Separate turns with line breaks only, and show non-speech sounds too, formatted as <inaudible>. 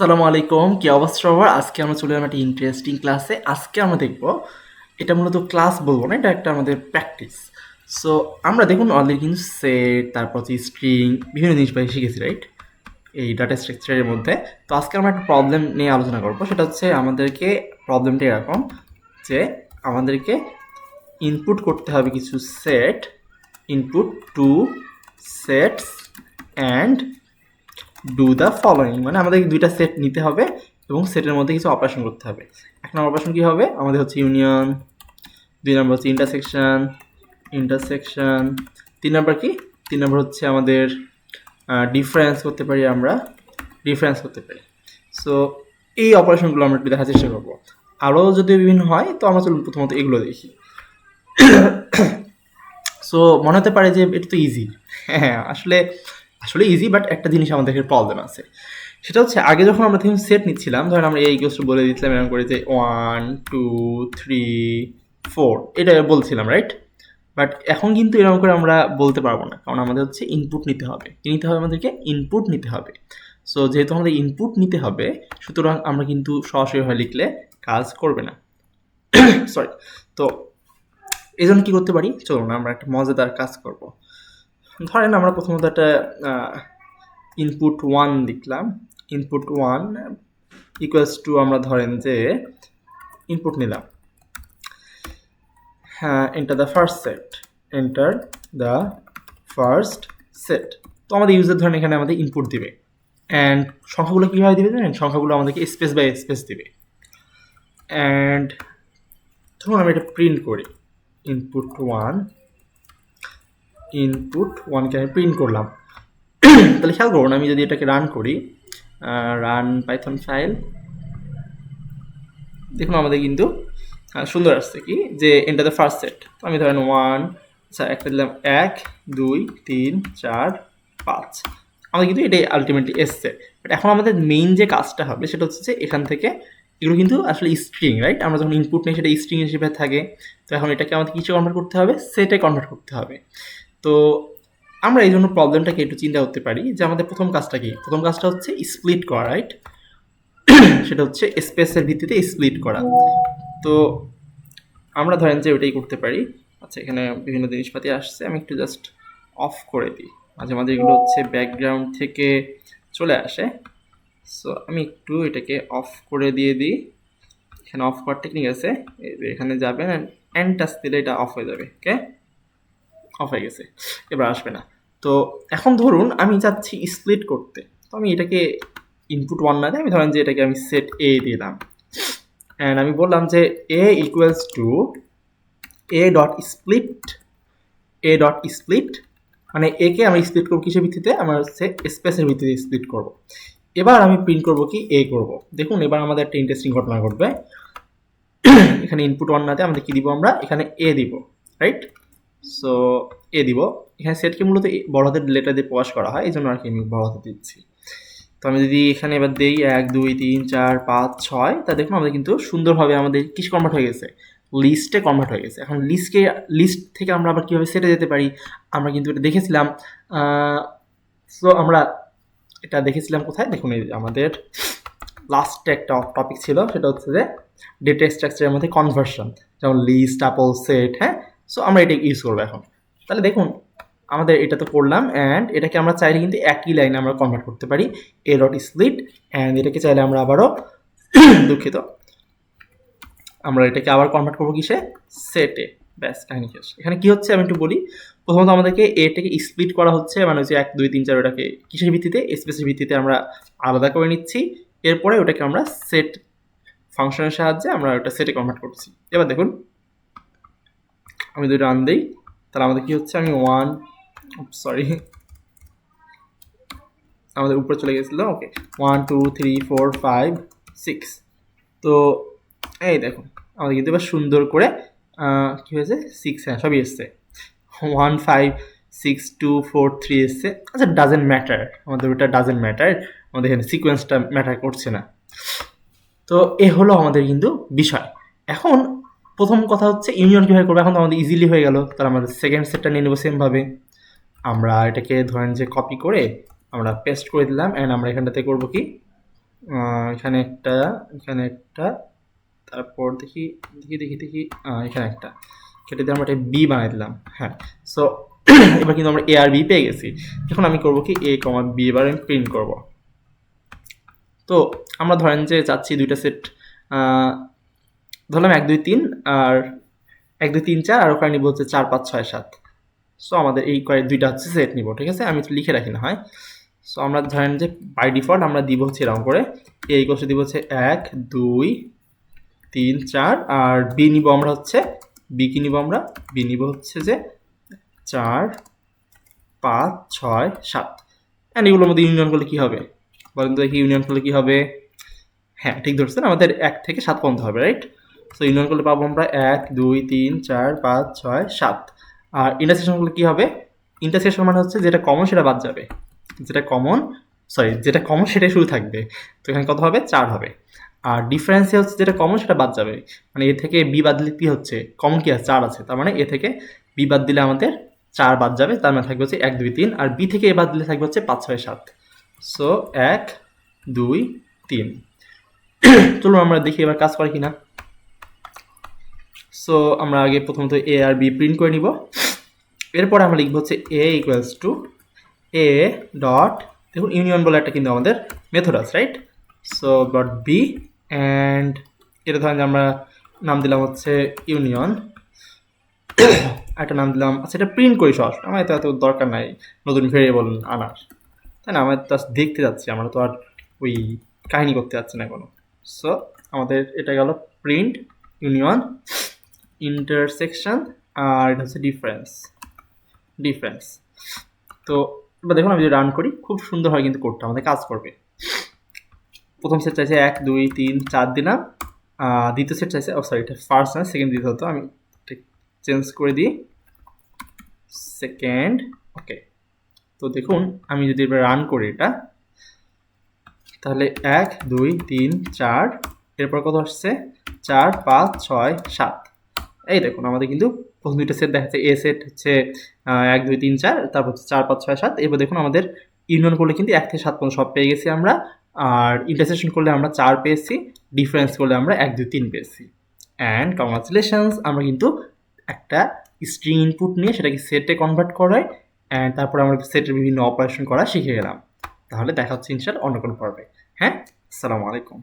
আসসালামু আলাইকুম, কি অবস্থা সবার? আজকে আমরা চলে এলাম একটা ইন্টারেস্টিং ক্লাসে আজকে আমরা দেখব, এটা মূলত ক্লাস বলব না, এটা একটা আমাদের প্র্যাকটিস সো আমরা দেখুন অলরেডি কিন্তু সেট তারপর হচ্ছে স্ট্রিং বিভিন্ন জিনিস পাই, শিখেছি রাইট এই ডাটা স্ট্রাকচারের মধ্যে। তো আজকে আমরা একটা প্রবলেম নিয়ে আলোচনা করব, সেটা হচ্ছে আমাদেরকে প্রবলেমটা এরকম যে আমাদেরকে ইনপুট করতে হবে কিছু set input to sets and do the following মানে আমাদের দুইটা সেট নিতে হবে এবং সেটের মধ্যে কিছু অপারেশন করতে হবে। এক নম্বর অপারেশন কী হবে? আমাদের হচ্ছে ইউনিয়ন দুই নম্বর হচ্ছে ইন্টারসেকশন ইন্টারসেকশন তিন নম্বর কি? তিন নম্বর হচ্ছে আমাদের ডিফারেন্স করতে পারি আমরা ডিফারেন্স করতে পারি। সো এই অপারেশনগুলো আমরা একটু দেখার চেষ্টা করব। আরও যদি বিভিন্ন হয়, তো আমরা চলুন প্রথমত এগুলো দেখি। <coughs> সো মনে হতে পারে যে এটা তো ইজি হ্যাঁ আসলে আসলে ইজি বাট একটা জিনিস আমাদের এখানে প্রবলেম আছে। সেটা হচ্ছে, আগে যখন আমরা দেখুন সেট নিচ্ছিলাম, ধরেন আমরা এই ইকুয়ালস বলে দিচ্ছিলাম, এরকম করে যে ওয়ান টু থ্রি ফোর এটা বলছিলাম রাইট বাট এখন কিন্তু এরকম করে আমরা বলতে পারব না, কারণ আমাদের হচ্ছে ইনপুট নিতে হবে। নিতে হবে আমাদেরকে? ইনপুট নিতে হবে। সো যেহেতু আমাদের ইনপুট নিতে হবে, সুতরাং আমরা কিন্তু সরাসরিভাবে লিখলে কাজ করবে না। <coughs> সরি তো এই জন্য কী করতে পারি? চলুন, আমরা একটা মজাদার কাজ করব। ধরেন আমরা প্রথমত একটা ইনপুট ওয়ান লিখলাম। ইনপুট ওয়ান ইকুয়ালস টু আমরা ধরেন যে ইনপুট নিলাম। হ্যাঁ enter the first set enter the first set তো আমাদের ইউজার ধরেন এখানে আমাদের ইনপুট দিবে। অ্যান্ড সংখ্যাগুলো কীভাবে দিবে জানেন? সংখ্যাগুলো আমাদেরকে স্পেস বাই স্পেস দিবে। অ্যান্ড ধরুন আমি এটা প্রিন্ট করি। ইনপুট ওয়ান ইনপুট ওয়ানকে আমি প্রিন্ট করলাম। <clears throat> তাহলে খেয়াল করুন, আমি যদি এটাকে রান করি রান পাইথন ফাইল দেখুন আমাদের কিন্তু সুন্দর আসছে কি? যে এন্টার দ্য ফার্স্ট সেট আমি ধরেন ওয়ান আচ্ছা একটা দিলাম এক, দুই, তিন, চার, পাঁচ। আমাদের কিন্তু এটাই আলটিমেটলি এসছে। বাট এখন আমাদের মেইন যে কাজটা হবে, সেটা হচ্ছে যে এখান থেকে এগুলো কিন্তু আসলে স্ট্রিং রাইট আমরা যখন ইনপুট নিই, সেটা স্ট্রিং হিসেবে থাকে। তো এখন এটাকে আমাদের কিছু কনভার্ট করতে হবে সেটে কনভার্ট করতে হবে। তো আমরা এই জন্য প্রবলেমটাকে একটু চিন্তা করতে পারি যে আমাদের প্রথম কাজটা কি? প্রথম কাজটা হচ্ছে স্প্লিট করা রাইট <clears throat> সেটা হচ্ছে স্পেসের ভিত্তিতে স্প্লিট করা। তো আমরা ধরেন যে ওইটাই করতে পারি। আচ্ছা এখানে বিভিন্ন জিনিসপাতি আসছে, আমি একটু জাস্ট অফ করে দিই। মাঝে মাঝে এগুলো হচ্ছে ব্যাকগ্রাউন্ড থেকে চলে আসে। সো আমি একটু এটাকে অফ করে দিয়ে দিই। এখানে অফ করার টেকনিক আছে। এখানে যাবেন অ্যান্ড টাচ দিলে এটা অফ হয়ে যাবে ওকে অফ হয়ে গেছে, এবার আসবে না। তো এখন ধরুন আমি যাচ্ছি স্প্লিট করতে। তো আমি এটাকে ইনপুট ওয়ান না দিয়ে আমি ধরেন যে এটাকে আমি সেট এ দিলাম। অ্যান্ড আমি বললাম যে a equals to a dot split a dot split মানে একে আমি স্প্লিট করব কিসের ভিত্তিতে? আমার হচ্ছে স্পেসের ভিত্তিতে স্প্লিট করব। এবার আমি প্রিন্ট করব কি? এ করব। দেখুন এবার আমাদের একটা ইন্টারেস্টিং ঘটনা ঘটবে। <coughs> এখানে ইনপুট ওয়ান না দিয়ে আমাদের কী দিব আমরা? এখানে এ দিব রাইট সো এ দিব। এখানে সেটকে মূলত বড় হাতের লেটার দিয়ে প্রকাশ করা হয়। এই জন্য আর কি আমি বড় হাতে দিচ্ছি। তো আমি যদি এখানে এবার দিই এক, দুই, তিন, চার, পাঁচ, ছয়, তা দেখুন আমাদের কিন্তু সুন্দরভাবে আমাদের কিস কনভার্ট হয়ে গেছে? লিস্টে কনভার্ট হয়ে গেছে। এখন লিস্টকে লিস্ট থেকে আমরা আবার কীভাবে সেটে যেতে পারি? আমরা কিন্তু এটা দেখেছিলাম সো আমরা এটা দেখেছিলাম কোথায়? দেখুন আমাদের লাস্টে একটা টপিক ছিল। সেটা হচ্ছে যে ডেটা স্ট্রাকচারের মধ্যে কনভার্সন যেমন লিস্ট আপল সেট হ্যাঁ? সো আমরা এটা ইউজ করব এখন। তাহলে দেখুন, আমাদের এটা তো করলাম অ্যান্ড এটাকে আমরা চাইলে কিন্তু একই লাইনে আমরা কনভার্ট করতে পারি এ ডট স্প্লিট অ্যান্ড এটাকে চাইলে আমরা আবারও <coughs> দুঃখিত। আমরা এটাকে আবার কনভার্ট করব কিসে? সেটে ব্যাস, কাহিনী শেষ। এখানে কি হচ্ছে? আমি একটু বলি। প্রথমত আমাদেরকে এটাকে স্প্লিট করা হচ্ছে মানে হচ্ছে এক, দুই, তিন, চার, ওটাকে কিসের ভিত্তিতে? স্পেসের ভিত্তিতে আমরা আলাদা করে নিচ্ছি। এরপরে ওটাকে আমরা সেট ফাংশনের সাহায্যে আমরা ওটা সেটে কনভার্ট করছি এবার দেখুন আমি যদি রান দিই। তাহলে আমাদের কি হচ্ছে? আমি ওয়ান সরি আমাদের উপরে চলে গেছিল okay one two three four five six তো এই দেখুন, আমাদের কিন্তু এবার সুন্দর করে কী হয়েছে? সিক্স হ্যাঁ সবই এসছে। One five six two four three এসছে। আচ্ছা ডাজেন্ট ম্যাটার আমাদের ওটা ডাজেন্ট ম্যাটার আমাদের এখানে সিকোয়েন্সটা ম্যাটার করছে না। তো এ হলো আমাদের কিন্তু বিষয়। এখন প্রথম কথা হচ্ছে, ইউনিয়ন কীভাবে করব? এখন তো আমাদের ইজিলি হয়ে গেল। তাহলে আমাদের সেকেন্ড সেটটা নিয়ে নেব সেমভাবে আমরা এটাকে ধরেন যে কপি করে আমরা পেস্ট করে দিলাম অ্যান্ড আমরা এখানটাতে করব কি? এখানে একটা এখানে একটা, তারপর দেখি দেখি দেখি দেখি এখানে একটা। কেটে দিয়ে আমরা এটা বি বানিয়ে দিলাম হ্যাঁ। সো <clears throat> এবার কিন্তু আমরা এ আর বি পেয়ে গেছি। এখন আমি করব কি? এ কমা বি এবার আমি প্রিন্ট করব। তো, আমরা ধরেন যে চাচ্ছি দুইটা সেট ধরলাম এক, দুই, তিন আর এক, দুই, তিন, চার আর ওখানে নিব হচ্ছে চার, পাঁচ, ছয়, সাত। সো আমাদের এই কয়েক দুইটা হচ্ছে সেট নিব, ঠিক আছে? আমি লিখে রাখি না, হয়? সো আমরা ধরেন যে বাই ডিফল্ট আমরা দিব হচ্ছে এরকম করে। এ কোষে দিব হচ্ছে এক, দুই, তিন, চার আর বি নিব আমরা হচ্ছে বি কি নিব আমরা? বি নিব হচ্ছে যে চার, পাঁচ, ছয়, সাত। অ্যান্ড এগুলোর মধ্যে ইউনিয়ন করলে কী হবে? বলেন তো ইউনিয়ন করলে কী হবে? হ্যাঁ ঠিক ধরছেন? আমাদের এক থেকে সাত পর্যন্ত হবে রাইট সো ইউনিয়ন করলে পাবো আমরা এক, দুই, তিন, চার, পাঁচ, ছয়, সাত। আর ইন্টারসেকশন করলে কী হবে? ইন্টারসেকশন মানে হচ্ছে যেটা কমন সেটা বাদ যাবে। যেটা কমন সরি যেটা কমন সেটাই শুরু থাকবে। তো এখানে কত হবে? চার হবে। আর ডিফারেন্সে হচ্ছে যেটা কমন সেটা বাদ যাবে। মানে এ থেকে বি বাদ দিলে কী হচ্ছে? কমন কি আছে? চার আছে। তার মানে এ থেকে বি বাদ দিলে আমাদের চার বাদ যাবে। তার মানে থাকবে হচ্ছে এক, দুই, তিন। আর বি থেকে এ বাদ দিলে থাকবে হচ্ছে পাঁচ, ছয়, সাত। সো এক, দুই, তিন। <clears throat> চলুন আমরা দেখি এবার কাজ করে কিনা। সো আমরা আগে প্রথমত এ আর বি প্রিন্ট করে নিব। এরপরে আমরা লিখব হচ্ছে a equals to a dot দেখুন ইউনিয়ন বলে একটা কিন্তু আমাদের মেথড আছে right so dot b and এটা ধরেন যে আমরা নাম দিলাম হচ্ছে ইউনিয়ন একটা নাম দিলাম আচ্ছা এটা প্রিন্ট করি সরাসরি আমার তো এত দরকার নাই, নতুন ভেরিয়েবল আনার। তাই না? আমরা তো দেখতে যাচ্ছি, আমরা তো আর ওই কাহিনী করতে যাচ্ছি না কোনো সো আমাদের এটা গেল প্রিন্ট ইউনিয়ন ইন্টারসেকশন আর এটা হচ্ছে ডিফারেন্স ডিফারেন্স তো এবার দেখুন আমি যদি রান করি, খুব সুন্দর হয় কিন্তু কোডটা আমাদের কাজ করবে। প্রথম সেট চাইছে এক, দুই, তিন, চার দিলাম। দ্বিতীয় সেট চাইছে, ও সরি এটা ফার্স্ট না সেকেন্ড দিতে হতো আমি চেঞ্জ করে দিই। সেকেন্ড ওকে তো দেখুন, আমি যদি এবার রান করি এটা, তাহলে এক, দুই, তিন, চার, এরপর কত আসছে? চার, পাঁচ, ছয়, সাত। এই দেখুন, আমাদের কিন্তু প্রথম দুইটা সেট দেখা যাচ্ছে এ সেট হচ্ছে এক, দুই, তিন, চার, তারপর হচ্ছে চার, পাঁচ, ছয়, সাত। এরপর দেখুন আমাদের ইউনিয়ন করলে কিন্তু এক থেকে সাত পর্যন্ত সব পেয়ে গেছি আমরা। আর ইন্টারসেকশন করলে আমরা চার পেয়েছি ডিফারেন্স করলে আমরা এক, দুই, তিন পেয়েছি। অ্যান্ড কংগ্রাচুলেশনস আমরা কিন্তু একটা স্ট্রিং ইনপুট নিয়ে সেটাকে সেটে কনভার্ট করাই অ্যান্ড তারপর আমরা সেটের বিভিন্ন অপারেশন করা শিখে গেলাম। তাহলে দেখা হচ্ছে ইনশাল অন্য কোনো পর্বে। হ্যাঁ? আসসালামু আলাইকুম।